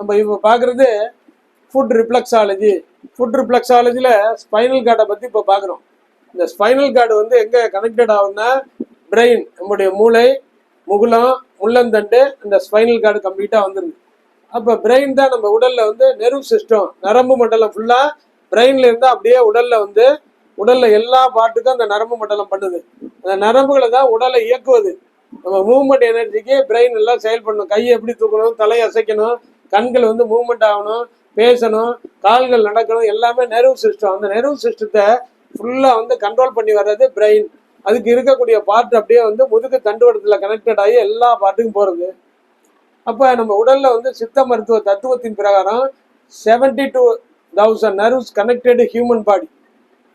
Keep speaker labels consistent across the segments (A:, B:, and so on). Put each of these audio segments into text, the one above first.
A: நம்ம இப்போ பார்க்குறது ஃபுட் ரிப்ளக்ஸாலஜி ஃபுட் ரிப்ளக்ஸாலஜியில் ஸ்பைனல் கார்டை பற்றி இப்போ பார்க்குறோம் இந்த ஸ்பைனல் கார்டு வந்து எங்கே கனெக்டட் ஆகும்னா பிரெயின் நம்முடைய மூளை முகுலம் முள்ளந்தண்டு இந்த ஸ்பைனல் கார்டு கம்ப்ளீட்டாக வந்துருது. அப்போ பிரெயின் தான் நம்ம உடலில் வந்து நெர்வ் சிஸ்டம் நரம்பு மண்டலம் ஃபுல்லாக பிரெயின்ல இருந்து அப்படியே உடலில் வந்து உடலில் எல்லா பாட்டுக்கும் அந்த நரம்பு மண்டலம் பண்ணுது. அந்த நரம்புகளை தான் உடலை இயக்குவது. நம்ம மூவ்மெண்ட் எனர்ஜிக்கு பிரெயின் எல்லாம் செயல்படணும். கையை எப்படி தூக்கணும் தலையை அசைக்கணும் கண்கள் வந்து மூவ்மெண்ட் ஆகணும் பேசணும் கால்கள் நடக்கணும் எல்லாமே நெர்வ் சிஸ்டம் அந்த நெர்வ் சிஸ்டத்தை ஃபுல்லாக வந்து கண்ட்ரோல் பண்ணி வர்றது பிரெயின் அதுக்கு இருக்கக்கூடிய பார்ட் அப்படியே வந்து முதுகு தண்டுவடத்தில் கனெக்டட் ஆகி எல்லா பார்ட்டுக்கும் போகிறது அப்போ நம்ம உடலில் வந்து சித்த மருத்துவ தத்துவத்தின் பிரகாரம் seventy two thousand nerves connected human body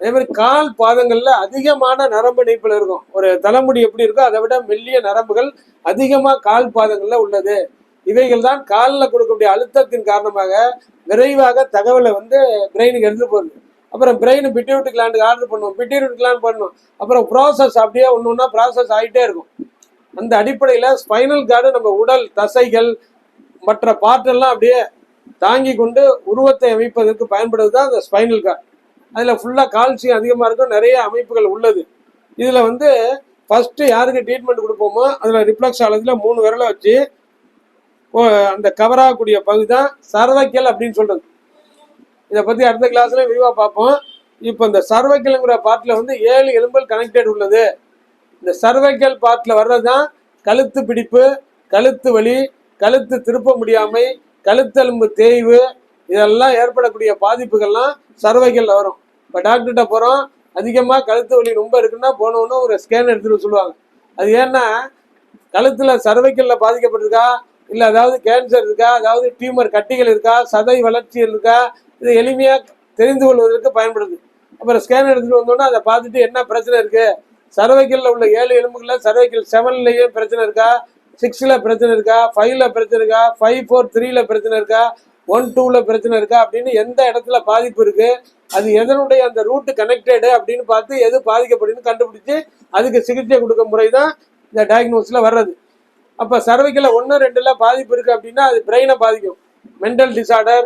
A: அதே மாதிரி கால் பாதங்களில் அதிகமான நரம்பு இணைப்பில் இருக்கும். ஒரு தலைமுடி எப்படி இருக்கோ அதை விட மெல்லிய நரம்புகள் அதிகமாக கால் பாதங்களில் உள்ளது. இவைகள் தான் காலில் கொடுக்கக்கூடிய அழுத்தத்தின் காரணமாக விரைவாக தகவலை வந்து பிரெயினுக்கு எடுத்து போகுது அப்புறம் பிரெயின் பிட்யூட் கிளாண்டுக்கு ஆர்டர் பண்ணுவோம் பிட்யூட் கிளாண்ட் பண்ணும். அப்புறம் ப்ராசஸ் அப்படியே ஒன்று ஒன்றா ப்ராசஸ் ஆகிட்டே இருக்கும். அந்த அடிப்படையில் ஸ்பைனல் கார்டு நம்ம உடல் தசைகள் மற்ற பார்ட்டெல்லாம் அப்படியே தாங்கி கொண்டு உருவத்தை அமைப்பதற்கு பயன்படுவது தான் அந்த ஸ்பைனல் கார்டு அதில் ஃபுல்லாக கால்சியம் அதிகமாக இருக்கும். நிறைய அமைப்புகள் உள்ளது. இதில் வந்து ஃபஸ்ட்டு யாருக்கு ட்ரீட்மெண்ட் கொடுப்போமோ அதில் ரிஃப்ளக்ஸாலஜியில் மூணு விரலை வச்சு அந்த கவர் ஆகக்கூடிய பகுதி தான் சர்வைக்கல் அப்படின்னு சொல்கிறது இதை பற்றி அடுத்த கிளாஸ்ல விரிவாக பார்ப்போம். இப்போ இந்த சர்வைக்கல்ங்கிற பார்ட்டில் வந்து ஏழு எலும்புகள் கனெக்டட் உள்ளது. இந்த சர்வைக்கல் பார்ட்டில் வர்றது தான் கழுத்து பிடிப்பு கழுத்து வலி கழுத்து திருப்ப முடியாமை கழுத்தெலும்பு தேய்வு இதெல்லாம் ஏற்படக்கூடிய பாதிப்புகள்லாம் சர்வைக்கல்ல வரும். இப்போ டாக்டர்கிட்ட போகிறோம் அதிகமாக கழுத்து வலி ரொம்ப இருக்குன்னா போனோன்னு ஒரு ஸ்கேன் எடுத்துகிட்டு சொல்லுவாங்க. அது ஏன்னா கழுத்தில் சர்வைக்கல்ல பாதிக்கப்பட்டிருக்கா? இல்லை அதாவது கேன்சர் இருக்கா அதாவது டியூமர் கட்டிகள் இருக்கா சதை வளர்ச்சி இருக்கா இது எளிமையாக தெரிந்து கொள்வதற்கு பயன்படுது. அப்புறம் ஸ்கேன் எடுத்துட்டு வந்தோன்னா அதை பார்த்துட்டு என்ன பிரச்சனை இருக்கு? சர்வைக்கல்ல உள்ள ஏழு எலும்புகளில் சர்வைக்கல் செவன்லேயே பிரச்சனை இருக்கா? சிக்ஸில் பிரச்சனை இருக்கா? ஃபைவ்ல பிரச்சனை இருக்கா? ஃபைவ் ஃபோர் த்ரீல பிரச்சனை இருக்கா? ஒன் டூவில் பிரச்சனை இருக்கா? அப்படின்னு எந்த இடத்துல பாதிப்பு இருக்கு? அது எதனுடைய அந்த ரூட் கனெக்டடு அப்படின்னு பார்த்து எது பாதிக்கப்படுதுன்னு கண்டுபிடிச்சு அதுக்கு சிகிச்சை கொடுக்க முறை தான் இந்த டயக்னோஸில் வர்றது. அப்போ சர்வைக்கல்ல ஒன்று ரெண்டுல பாதிப்பு இருக்கு அப்படின்னா அது பிரெயினை பாதிக்கும். மென்டல் டிசார்டர்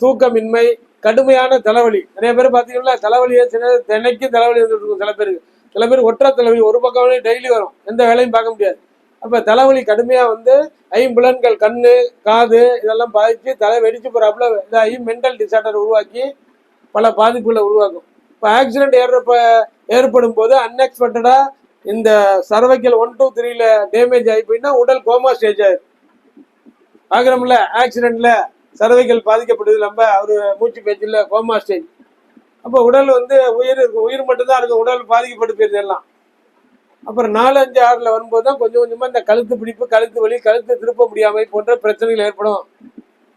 A: தூக்கமின்மை கடுமையான தலைவலி. நிறைய பேர் பார்த்தீங்கன்னா தலைவலியே சின்ன தினைக்கும் தலைவலி வந்துட்டு இருக்கும் சில பேருக்கு. சில பேர் ஒற்றை தலைவலி ஒரு பக்கம் டெய்லி வரும். எந்த வேலையும் பார்க்க முடியாது. அப்போ தலைவலி கடுமையாக வந்து ஐம்புலன்கள் கண் காது இதெல்லாம் பாதித்து தலை வெடிச்சு போகிறாப்புல இதாகி மென்டல் டிசார்டர் உருவாக்கி பல பாதிப்புகளை உருவாக்கும். இப்போ ஆக்சிடென்ட் ஏற்ப ஏற்படும் போது அன்எக்ஸ்பெக்டடாக இந்த சர்வைக்கல் ஒன் டூ த்ரீல டேமேஜ் ஆகி போயிட்டா உடல் கோமா ஸ்டேஜ் ஆயிரும். ஆகிறோம்ல ஆக்சிடென்ட்ல சர்வைக்கல் பாதிக்கப்படுது. நம்ம அவர் மூச்சு பேச்சில் கோமா ஸ்டேஜ் அப்போ உடல் வந்து உயிர் இருக்கும் உயிர் மட்டும்தான் இருக்கும். உடல் பாதிக்கப்பட்டு போயிருது எல்லாம். அப்புறம் நாலு அஞ்சு ஆறில் வரும்போது தான் கொஞ்சம் கொஞ்சமாக இந்த கழுத்து பிடிப்பு கழுத்து வலி கழுத்து திருப்ப முடியாமை போன்ற பிரச்சனைகள் ஏற்படும்.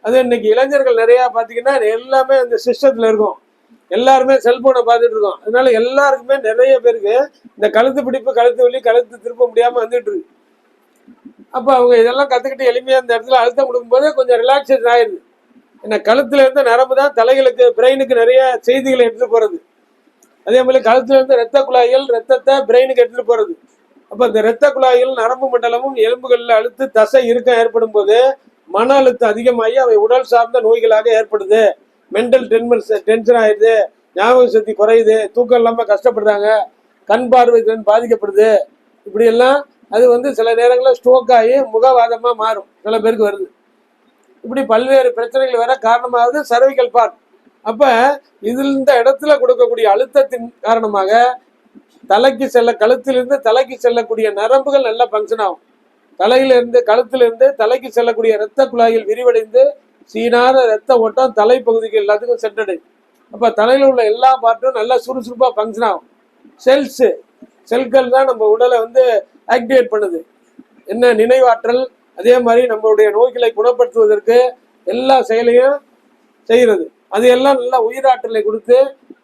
A: அது இன்னைக்கு இளைஞர்கள் நிறையா பார்த்தீங்கன்னா எல்லாமே அந்த சிஸ்டத்தில் இருக்கும். எல்லாருமே செல்போனை பார்த்துட்டு இருக்கோம். அதனால எல்லாருக்குமே நிறைய பேருக்கு இந்த கழுத்து பிடிப்பு கழுத்து வலி கழுத்து திருப்ப முடியாமல் வந்துட்டு இருக்கு. அப்போ அவங்க இதெல்லாம் கற்றுக்கிட்டு எளிமையாக இந்த இடத்துல அழுத்தம் கொடுக்கும்போது கொஞ்சம் ரிலாக்ஸேஷன் ஆயிடுது. ஏன்னா கழுத்துல இருந்து நரம்பு தான் தலைகளுக்கு பிரெயினுக்கு நிறைய செய்திகளை எடுத்துட்டு போகிறது அதே மாதிரி கழுத்துல இருந்து ரத்த குழாய்கள் ரத்தத்தை பிரெயினுக்கு எடுத்துட்டு போகிறது அப்போ இந்த ரத்த குழாய்கள் நரம்பு மண்டலமும் எலும்புகளில் அழுத்து தசை இறுக்கம் ஏற்படும் போது மன அழுத்தம் அதிகமாகி அவை உடல் சார்ந்த நோய்களாக ஏற்படுது. மென்டல் டென்மன் டென்ஷன் ஆயிடுது ஞாபக சக்தி குறையுது தூக்கம் இல்லாமல் கஷ்டப்படுறாங்க கண் பார்வை திறன் பாதிக்கப்படுது இப்படியெல்லாம் அது வந்து சில நேரங்களில் ஸ்ட்ரோக் ஆகி முகவாதமாக மாறும். சில பேருக்கு வருது. இப்படி பல்வேறு பிரச்சனைகள் வர காரணமாகுது சர்விக்கல் பார்ட் அப்ப இதில் இந்த இடத்துல கொடுக்கக்கூடிய அழுத்தத்தின் காரணமாக தலைக்கு செல்ல கழுத்திலிருந்து தலைக்கு செல்லக்கூடிய நரம்புகள் நல்லா ஃபங்க்ஷன் ஆகும். தலையிலிருந்து கழுத்திலிருந்து தலைக்கு செல்லக்கூடிய இரத்த குழாய்கள் விரிவடைந்து சீரான ரத்த ஓட்டம் தலைப்பகுதிக்கு எல்லாத்துக்கும் சென்றடையும் அப்போ தலையில் உள்ள எல்லா பார்ட்டும் நல்லா சுறுசுறுப்பாக ஃபங்க்ஷன் ஆகும். செல்ஸு செல்கள் தான் நம்ம உடலை வந்து ஆக்டிவேட் பண்ணுது. என்ன நினைவாற்றல்? அதே மாதிரி நம்மளுடைய நோய்களை குணப்படுத்துவதற்கு எல்லா செயலையும் செய்கிறது. அது எல்லாம் நல்ல உயிராற்றலை கொடுத்து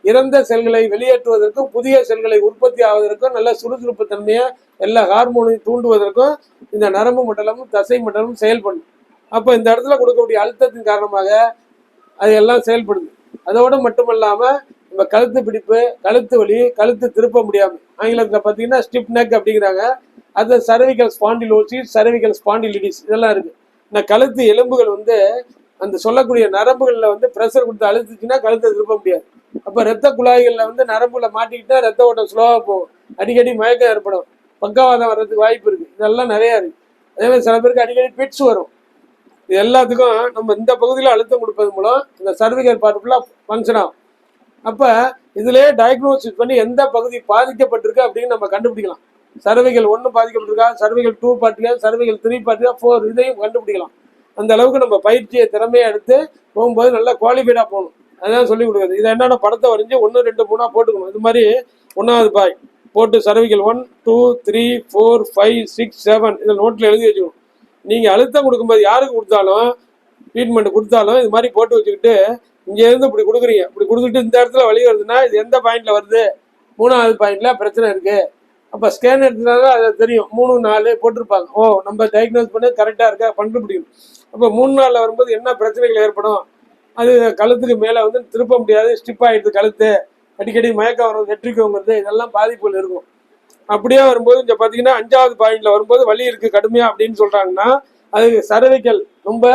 A: இறந்த செல்களை வெளியேற்றுவதற்கும் புதிய செல்களை உற்பத்தி ஆவதற்கும் நல்ல சுறுசுறுப்பு தன்மையை எல்லா ஹார்மோனையும் தூண்டுவதற்கும் இந்த நரம்பு மண்டலமும் தசை மண்டலமும் செயல்படும். அப்போ இந்த இடத்துல கொடுக்கக்கூடிய அழுத்தத்தின் காரணமாக அது எல்லாம் செயல்படுது. அதோடு மட்டுமல்லாமல் நம்ம கழுத்து பிடிப்பு கழுத்து வலி கழுத்து திருப்ப முடியாமல் ஆங்கிலத்தில் பார்த்தீங்கன்னா ஸ்டிப் நெக் அப்படிங்கிறாங்க. அது சர்விக்கல் ஸ்பாண்டிலோசிஸ் சர்விக்கல் ஸ்பாண்டிலிடிஸ் இதெல்லாம் இருக்குது இந்த கழுத்து எலும்புகள் வந்து அந்த சொல்லக்கூடிய நரம்புகளில் வந்து ப்ரெஷர் கொடுத்து அழுத்துச்சுன்னா கழுத்தை திருப்ப முடியாது. அப்போ ரத்த குழாய்களில் வந்து நரம்புகளை மாட்டிக்கிட்டா ரத்த ஓட்டம் ஸ்லோவாக போகும். அடிக்கடி மயக்கம் ஏற்படும். பக்கவாதம் வர்றதுக்கு வாய்ப்பு இருக்குது இதெல்லாம் நிறையா இருக்குது அதேமாதிரி சில பேருக்கு அடிக்கடி பிட்ஸ் வரும். இது எல்லாத்துக்கும் நம்ம இந்த பகுதியில் அழுத்தம் கொடுப்பது மூலம் இந்த சர்விகல் பார்ட் ஃபுல்லாக ஃபங்க்ஷன் ஆகும். அப்போ இதுலேயே டயக்னோசிஸ் பண்ணி எந்த பகுதி பாதிக்கப்பட்டிருக்கு அப்படின்னு நம்ம கண்டுபிடிக்கலாம். சர்வைகள் ஒன்று பாதிக்கப்பட்டிருக்கா? சர்வைகள் டூ பார்ட்டியா சர்வைகள் த்ரீ பார்ட்டியா ஃபோர் இதையும் கண்டுபிடிக்கலாம். அந்த அளவுக்கு நம்ம பயிற்சியை திறமையை எடுத்து போகும்போது நல்லா குவாலிஃபைடாக போகணும். அதான் சொல்லி கொடுக்குறது. இதை என்னென்ன படத்தை வரைஞ்சி ஒன்று ரெண்டு மூணாக போட்டுக்கணும். இது மாதிரி ஒன்றாவது பாய் போட்டு cervical one two three four five six seven இதை நோட்டில் எழுதி வச்சுக்கணும். நீங்கள் அழுத்தம் கொடுக்கும்போது யாருக்கு கொடுத்தாலும் ட்ரீட்மெண்ட் கொடுத்தாலும் இது மாதிரி போட்டு வச்சுக்கிட்டு இங்கேருந்து இப்படி கொடுக்குறீங்க. இப்படி கொடுத்துட்டு இந்த இடத்துல வழி வருதுன்னா இது எந்த பாயிண்டில் வருது? மூணாவது பாயிண்டில் பிரச்சனை இருக்குது அப்போ ஸ்கேன் எடுத்தனால அது தெரியும். மூணு நாலு போட்டிருப்பாங்க. ஓ நம்ம டயக்னோஸ் பண்ணி கரெக்டாக இருக்கா? கண்டுபிடிக்கணும். அப்போ மூணு நாளில் வரும்போது என்ன பிரச்சனைகள் ஏற்படும்? அது கழுத்துக்கு மேலே வந்து திருப்ப முடியாது. ஸ்டிப் ஆகிடுது கழுத்து. அடிக்கடி மயக்கம் வரும் வெற்றிக்கோங்கிறது இதெல்லாம் பாதிப்புகள் இருக்கும். அப்படியே வரும்போது இங்கே பார்த்தீங்கன்னா அஞ்சாவது பாயிண்ட்ல வரும்போது வலி இருக்கு கடுமையா அப்படின்னு சொல்றாங்கன்னா அது சரவிக்கல் ரொம்ப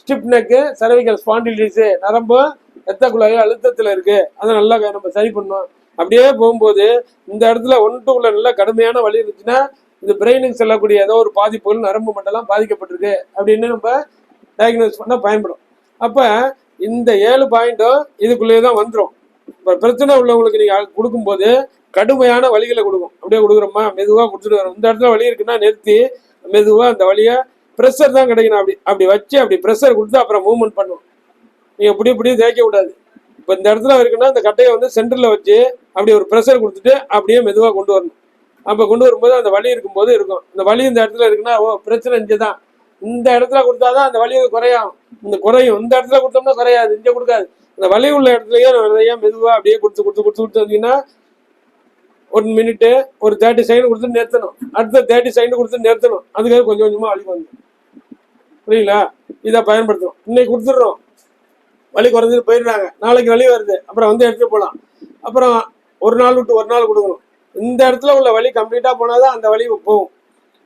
A: ஸ்டிப் நெக்கு சர்விக்கல் ஸ்பாண்டிலிஸு நரம்பு ரத்த குழாய் அழுத்தத்தில் இருக்கு. அதை நல்லா நம்ம சரி பண்ணோம் அப்படியே போகும்போது இந்த இடத்துல ஒன்று உள்ள நல்ல கடுமையான வலி இருந்துச்சுன்னா இந்த பிரெயினுக்கு செல்லக்கூடிய ஏதோ ஒரு பாதிப்புகள் நரம்பு மண்டலம் பாதிக்கப்பட்டிருக்கு அப்படின்னு நம்ம டயக்னோஸ் பண்ண பயன்படும். அப்போ இந்த ஏழு பாயிண்ட்டும் இதுக்குள்ளேயே தான் வந்துடும் இப்போ பிரச்சனை உள்ளவங்களுக்கு நீங்கள் கொடுக்கும்போது கடுமையான வலிகளை கொடுக்கும். அப்படியே கொடுக்குறோமா? மெதுவாக கொடுத்துட்டு வரோம். இந்த இடத்துல வலி இருக்குன்னா நிறுத்தி மெதுவாக அந்த வழியை ப்ரெஷர் தான் கிடைக்கணும். அப்படி அப்படி வச்சு அப்படி ப்ரெஷர் கொடுத்து அப்புறம் மூவ்மெண்ட் பண்ணுவோம். நீங்கள் இப்படி இப்படி தேய்க்க கூடாது. இப்போ இந்த இடத்துல இருக்குன்னா இந்த கட்டையை வந்து சென்டரில் வச்சு அப்படி ஒரு ப்ரெஷர் கொடுத்துட்டு அப்படியே மெதுவாக கொண்டு வரணும். அப்போ கொண்டு வரும்போது அந்த வலி இருக்கும்போது இருக்கும். இந்த வலி இந்த இடத்துல இருக்குன்னா ஓ பிரச்சனை இங்கே தான் இந்த இடத்துல கொடுத்தா தான் அந்த வலி குறையும். இந்த குறையும். இந்த இடத்துல கொடுத்தோம்னா குறையாது. இங்கே கொடுக்காது. இந்த வலி உள்ள இடத்துலயே நிறைய மெதுவாக அப்படியே கொடுத்து கொடுத்து கொடுத்து கொடுத்து வந்தீங்கன்னா ஒன் மினிட்டு ஒரு தேர்ட்டி செகண்ட் கொடுத்து நிறுத்தணும். அடுத்த தேர்ட்டி செகண்ட் கொடுத்து நிறுத்தணும். அதுக்காக கொஞ்சம் கொஞ்சமாக வழி வந்து புரியுங்களா இதை பயன்படுத்தணும். இன்னைக்கு கொடுத்துட்றோம். வழி குறைஞ்சிட்டு போயிடுறாங்க. நாளைக்கு வலி வருது. அப்புறம் வந்து எடுத்துகிட்டு போகலாம். அப்புறம் ஒரு நாள் விட்டு ஒரு நாள் கொடுக்கணும். இந்த இடத்துல உள்ள வழி கம்ப்ளீட்டாக போனால் தான் அந்த வழி போகும்.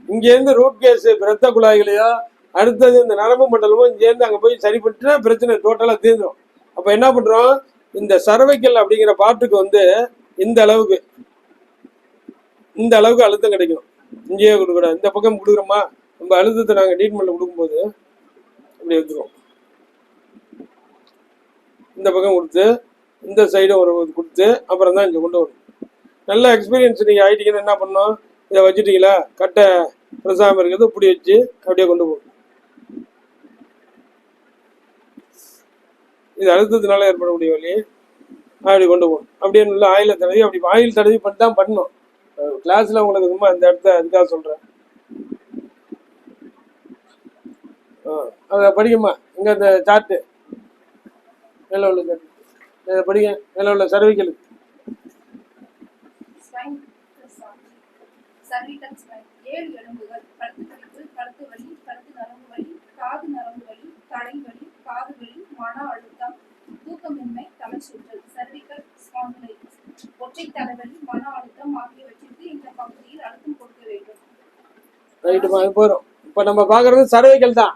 A: இங்கேருந்து ரூட் கேஸ் பிரத்த குழாய்களையோ அடுத்தது இந்த நரம்பு மண்டலமோ இங்கேருந்து அங்கே போய் சரி பண்ணிட்டுனா பிரச்சனை டோட்டலாக தீர்ந்துடும் அப்போ என்ன பண்ணுறோம் இந்த சர்வைக்கல் அப்படிங்கிற பாட்டுக்கு வந்து இந்த அளவுக்கு இந்த அளவுக்கு அழுத்தம் கிடைக்கும் இங்கேயே கொடுக்கூடாது இந்த பக்கம் கொடுக்குறோமா? நம்ம அழுத்தத்தை நாங்கள் ட்ரீட்மெண்ட்டில் கொடுக்கும்போது இப்படி எடுத்துருவோம் இந்த பக்கம் கொடுத்து இந்த சைடும் ஒரு கொடுத்து அப்புறம் தான் இங்கே கொண்டு வரும் நல்ல எக்ஸ்பீரியன்ஸ் நீங்கள் ஆகிட்டீங்கன்னா என்ன பண்ணோம் இதை வச்சுட்டீங்களா? கட்டை பிரசாமம் இருக்கிறது இப்படி வச்சு அப்படியே கொண்டு போகும் இது அழுத்தத்தினால ஏற்படக்கூடிய வழி அப்படி கொண்டு போகணும். அப்படியே நல்லா ஆயில தடவி அப்படி ஆயில் தடவி பண்ணி தான் பண்ணணும். கிளாஸ்ல உங்களுக்கு ரொம்ப அந்த இடத்த அதுக்காக சொல்றேன். அதை படிக்குமா இங்க அந்த சார்ட்டு மேல உள்ள chart. இதை படிங்க. மேல உள்ள சர்விக்கல்
B: சர்விக்கல் ஏழு எலும்புகள். கழுத்து பிடிப்பு கழுத்து வலி கழுத்து நரம்பு வலி காது நரம்பு வலி தலை வலி காது வலி மன அழுத்தம் தூக்கமின்மை தலைச்சுற்றல் சர்விக்கல் ஸ்பாண்டிலைட்டிஸ் ஒற்றை தலைவலி மன அழுத்தம் ஆகியவற்றிற்கு இந்த பகுதியில் அழுத்தம் கொடுக்க வேண்டும்
A: ரைட்டுமா அது போயிடும் இப்போ நம்ம பார்க்குறது சர்வைக்கல் தான்.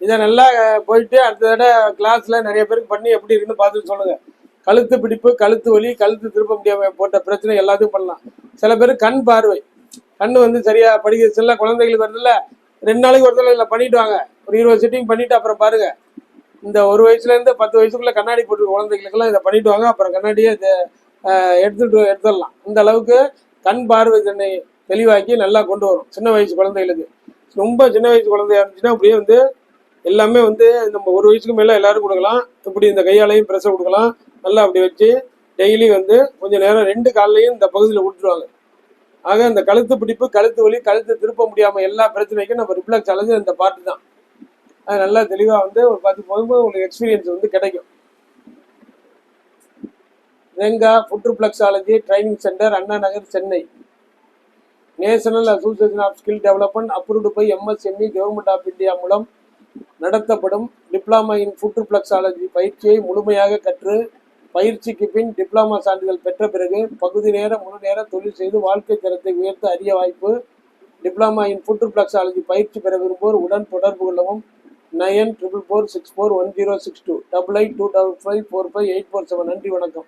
A: இதை நல்லா போயிட்டு அடுத்த தடவை கிளாஸில் நிறைய பேருக்கு பண்ணி எப்படி இருக்குன்னு பார்த்துட்டு சொல்லுங்கள் கழுத்து பிடிப்பு கழுத்து வலி கழுத்து திருப்ப முடியாமல் போட்ட பிரச்சனை எல்லாத்தையும் பண்ணலாம். சில பேர் கண் பார்வை. கண் வந்து சரியாக படிக்க சில குழந்தைகளுக்கு வருதுல்ல ரெண்டு நாளைக்கு ஒரு தடவை இல்லை பண்ணிட்டு வாங்க ஒரு இருபது சிட்டிங் பண்ணிவிட்டு அப்புறம் பாருங்கள் இந்த ஒரு வயசுலேருந்து பத்து வயசுக்குள்ளே கண்ணாடி போட்டு குழந்தைகளுக்கெல்லாம் இதை பண்ணிட்டு வாங்க அப்புறம் கண்ணாடியே இதை எடுத்துட்டு எடுத்துடலாம். இந்த அளவுக்கு கண் பார்வை தன்னை தெளிவாக்கி நல்லா கொண்டு வரும். சின்ன வயசு குழந்தைகளுக்கு. ரொம்ப சின்ன வயசு குழந்தையா இருந்துச்சுன்னா அப்படியே வந்து எல்லாமே வந்து நம்ம ஒரு வயசுக்கு மேலே எல்லாரும் கொடுக்கலாம். இப்படி இந்த கையாலையும் ப்ரெஸ்ஸை கொடுக்கலாம். நல்லா அப்படி வச்சு டெய்லி வந்து கொஞ்சம் நேரம் ரெண்டு காலையும் இந்த பகுதியில் விட்டுருவாங்க ஆக இந்த கழுத்து பிடிப்பு கழுத்து வலி கழுத்து திருப்ப முடியாமல் எல்லா பிரச்சனைக்கும் நம்ம ரிப்ளக்ஸ் அலைஞ்சு இந்த பாட்டு தான். அது நல்லா தெளிவாக வந்து ஒரு பத்து போகும்போது உங்களுக்கு எக்ஸ்பீரியன்ஸ் வந்து கிடைக்கும். Renga foot reflexology training centre Anna Nagar Chennai. National association of skill development approved by MSME government of India மூலம் நடத்தப்படும் டிப்ளமா இன் ஃபுட் பிளக்ஸாலஜி பயிற்சியை முழுமையாக கற்று பயிற்சிக்கு பின் டிப்ளமா சான்றிதழ் பெற்ற பிறகு பகுதி நேர முழு நேர தொழில் செய்து வாழ்க்கை தரத்தை உயர்த்த அரிய வாய்ப்பு. டிப்ளமா இன் ஃபுட் புட்ருப்ளக்ஸாலஜி பயிற்சி பெற விரும்புவோர் உடன் தொடர்பு கொள்ளவும். Nine triple four six four one zero six two double eight two double five four five eight four seven நன்றி வணக்கம்.